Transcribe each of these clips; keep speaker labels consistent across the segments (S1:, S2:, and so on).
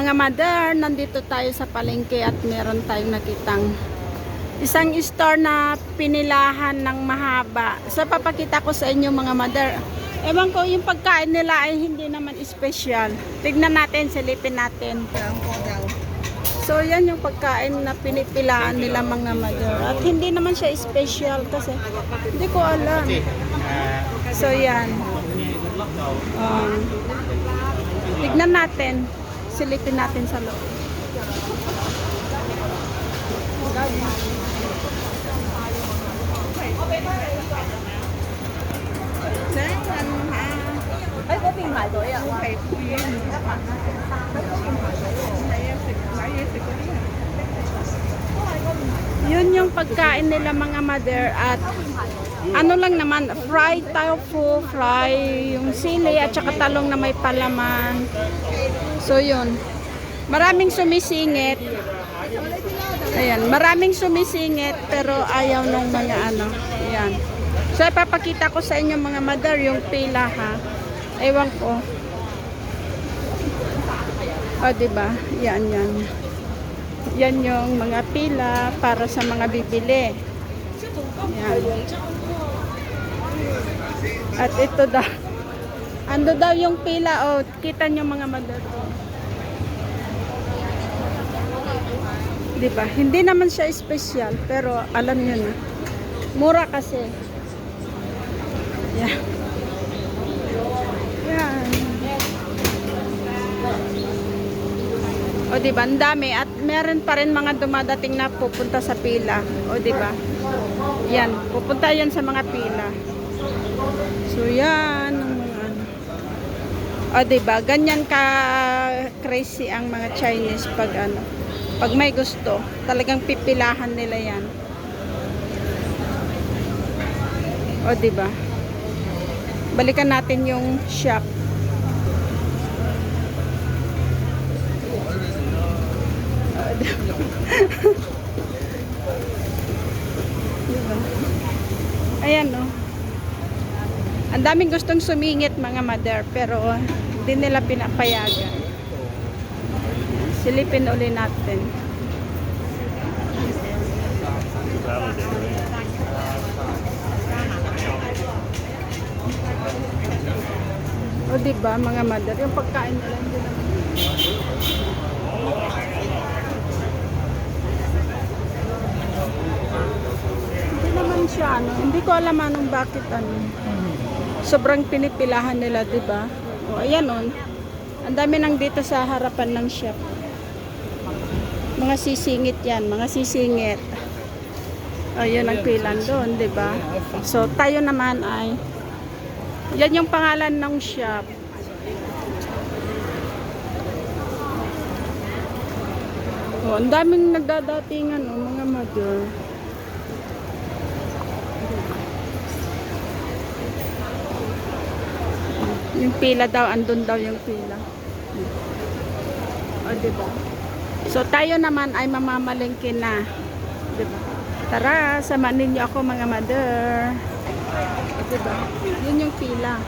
S1: mga mother, nandito tayo sa palengke at meron tayong nakitang isang store na pinilahan ng mahaba. So papakita ko sa inyo mga mother. Ewan ko yung pagkain nila ay hindi naman special. Tignan natin, silipin natin. So yan yung pagkain na pinipilaan nila mga mother. At hindi naman siya special kasi hindi ko alam. So yan. Um, tignan natin. Silipin natin sa loob. Yun yung pagkain nila mga mother at ano lang naman, fried tofu, fry yung sili at saka talong na may palaman. So yun. Maraming sumisingit. Ayan, maraming sumisingit pero ayaw nung mga ano. Ayan. So ipapakita ko sa inyo mga mother yung pila ha. Ewan ko. O, diba? Yan, yan. Yan yung mga pila para sa mga bibili. Yan. At ito daw. Ando daw yung pila. O, kita nyo mga mother. Diba? Hindi naman siya special. Pero alam nyo na. Mura kasi. Yan. Yan. O di ba? Ang dami at meron pa rin mga dumadating na pupunta sa pila. O di ba? Yan, pupunta yan sa mga pila. So yan ano. O di ba? Ganyan ka crazy ang mga Chinese pag ano. Pag may gusto, talagang pipilahan nila yan. O di ba? Balikan natin yung shop. Diba? Ayan no. Ang daming gustong sumingit mga mother pero hindi nila pinapayagan. Silipin uli natin. O di ba mga mother, yung pagkain nila hindi naman. Hindi naman siya ano, hindi ko alam anong bakit ano. Sobrang pinipilahan nila, 'di ba? O ayan on. Ang dami nang dito sa harapan ng shop. Mga sisingit 'yan, mga sisingit. O yun ang pilan doon, 'di ba? So tayo naman ay yan yung pangalan ng shop. Oh, ang daming nagdadatingan, oh, mga mother. Yung pila daw, andun daw yung pila. O, diba? So, tayo naman ay mamamalingkin na. Diba? Tara, samahan ninyo ako mga mother. Diba? Yun yung pila.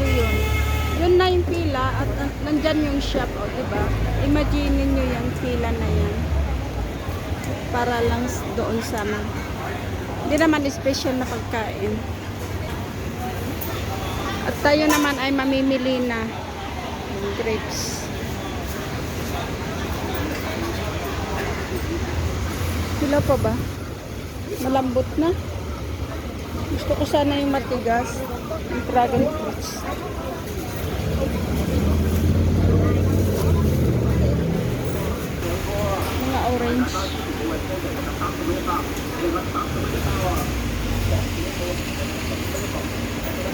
S1: So, yun. Yun na yung pila at uh, nandyan yung shop, o, diba? Imagine niyo yung pila na yan para lang doon sa mga hindi naman special na pagkain at tayo naman ay mamimili na ng grapes. Sila pa ba? malambot na. Gusto ko sana yung matigas yung dragon fruits. Mga orange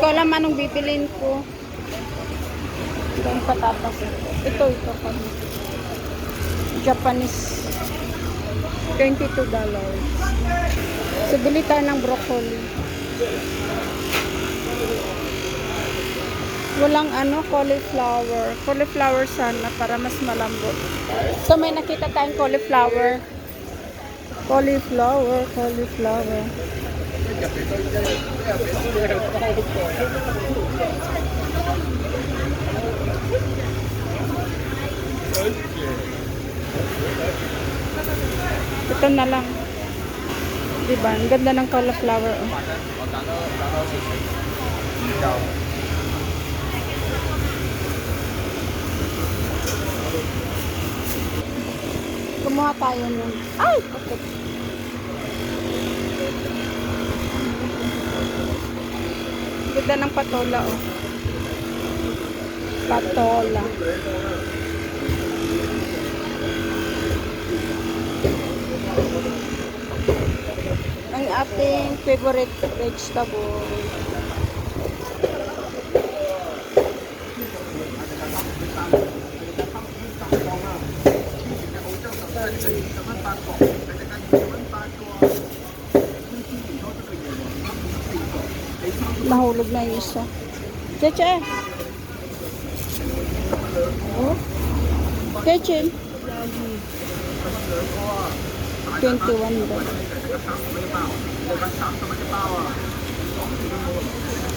S1: nako. alam anong bibilin ko. Ito yung patatas. Ito, ito pa. Japanese. $22. So, bili tayo ng broccoli. Walang ano, cauliflower. Cauliflower sana para mas malambot. So, may nakita tayong cauliflower. Cauliflower, cauliflower. Ito na lang. Diba? Ang ganda ng cauliflower. Oh. Kumuha tayo nun. Ay! Okay. Ganda ng patola, oh. Patola. Ang ating favorite vegetable. Nahulog na yung isa. Cheche! Oh? Cheche! 21 daw.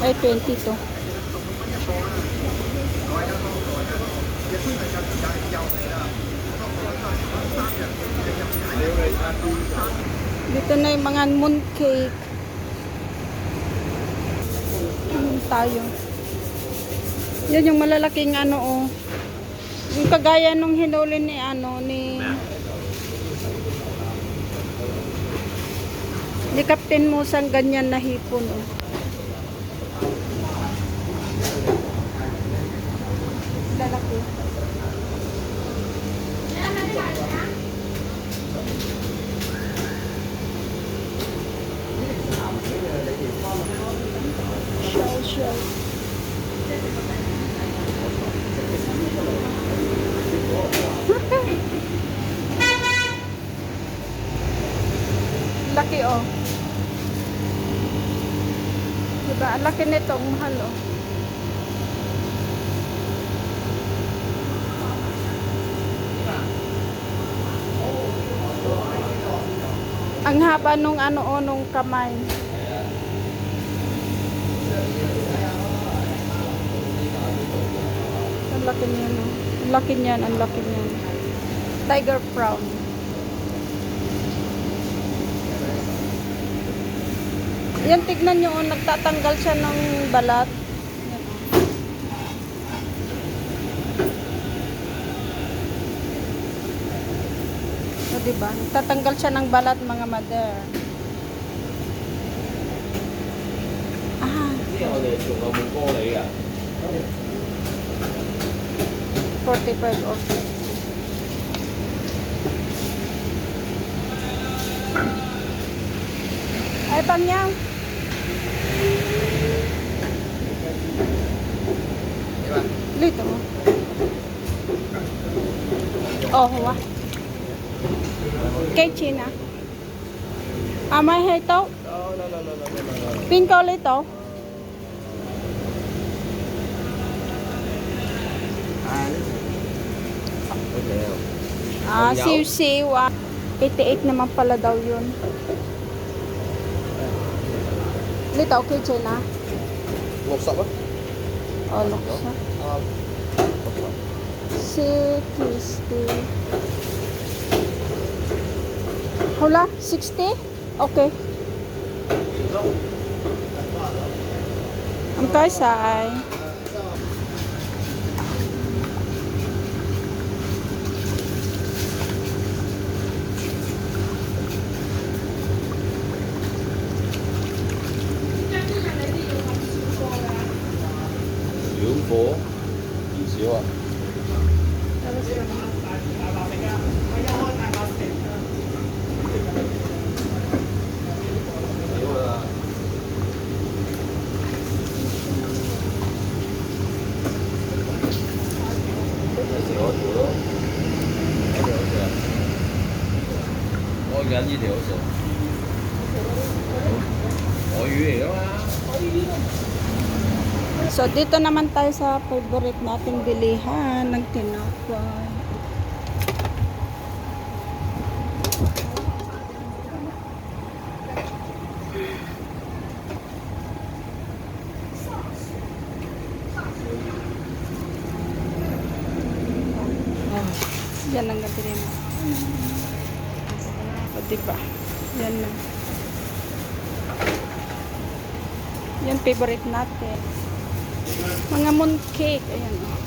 S1: Ay, 20 to. Dito na yung mga mooncake. Ano tayo? Yan yung malalaking ano oh. Yung kagaya nung hinuli ni ano ni ni Captain Musang ganyan na hipon oh. Lalaki. Shell, shell. Laki oh. Diba? Ang laki nito, ang mahal oh. Ang haba nung ano oh, nung kamay. Ang laki niyan. Ang laki niyan, ang laki niyan. Tiger prawn. Yan, tignan nyo, oh, nagtatanggal siya ng balat. O, so, diba? Nagtatanggal siya ng balat, mga mother. Ah. Forty-five or fifty. Ay, pang niya. Lito mo. Oh, oh huwa. Kay China. Ah, Amay hay to? No, no, no, no, no, no, no. Pin ko lito. Oh. Ah, siw-siw. 88 naman pala daw yun. Lito, okay, oh,
S2: China. Luksa ba?
S1: Oh, luksa. 60. Hola, 60? Okay.
S2: Em cái xài. Beautiful. 시간이 되어서 어유예요.
S1: So dito naman tayo sa favorite nating bilihan ng tinapay. Favorite natin. Mga mooncake. Ayan. oh.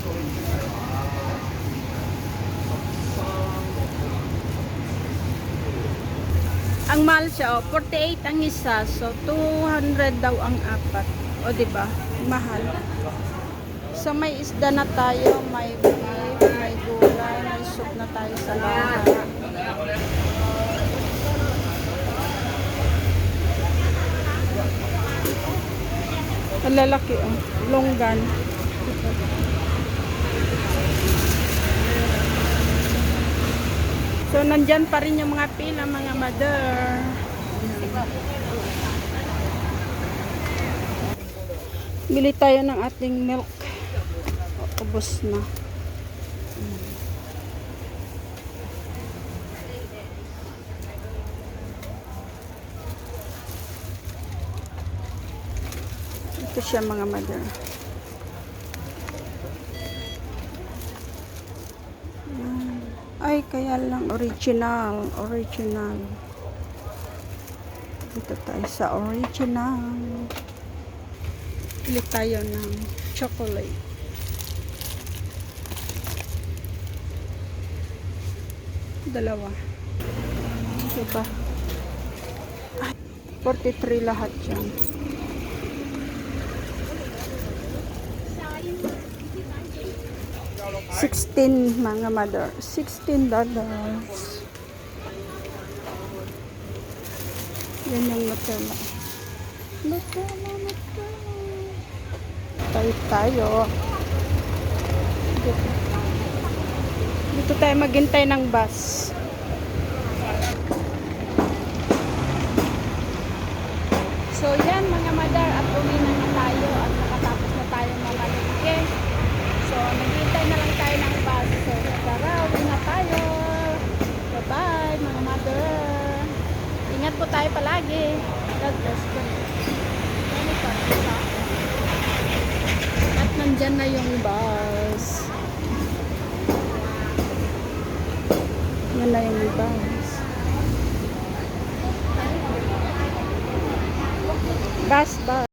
S1: Ang mahal siya, oh, 48 ang isa. So, 200 daw ang apat. O, ba? Mahal. So, may isda na tayo, may beef, may gulay, may soup na tayo sa lahat. Ang lalaki, oh. Longgan. So, nandyan pa rin yung mga pila, mga mother. Bili tayo ng ating milk. Ubus na. Ito siya mga mother. Ay, kaya lang original. Original. Dito tayo sa original. Pili tayo ng chocolate. Dalawa. Diba? Ay, 43 lahat yan. 16 mga mother. 16 dollars. Yan yung Nutella. Nutella, Nutella. Tayo tayo. Dito. Dito tayo maghintay ng bus. So yan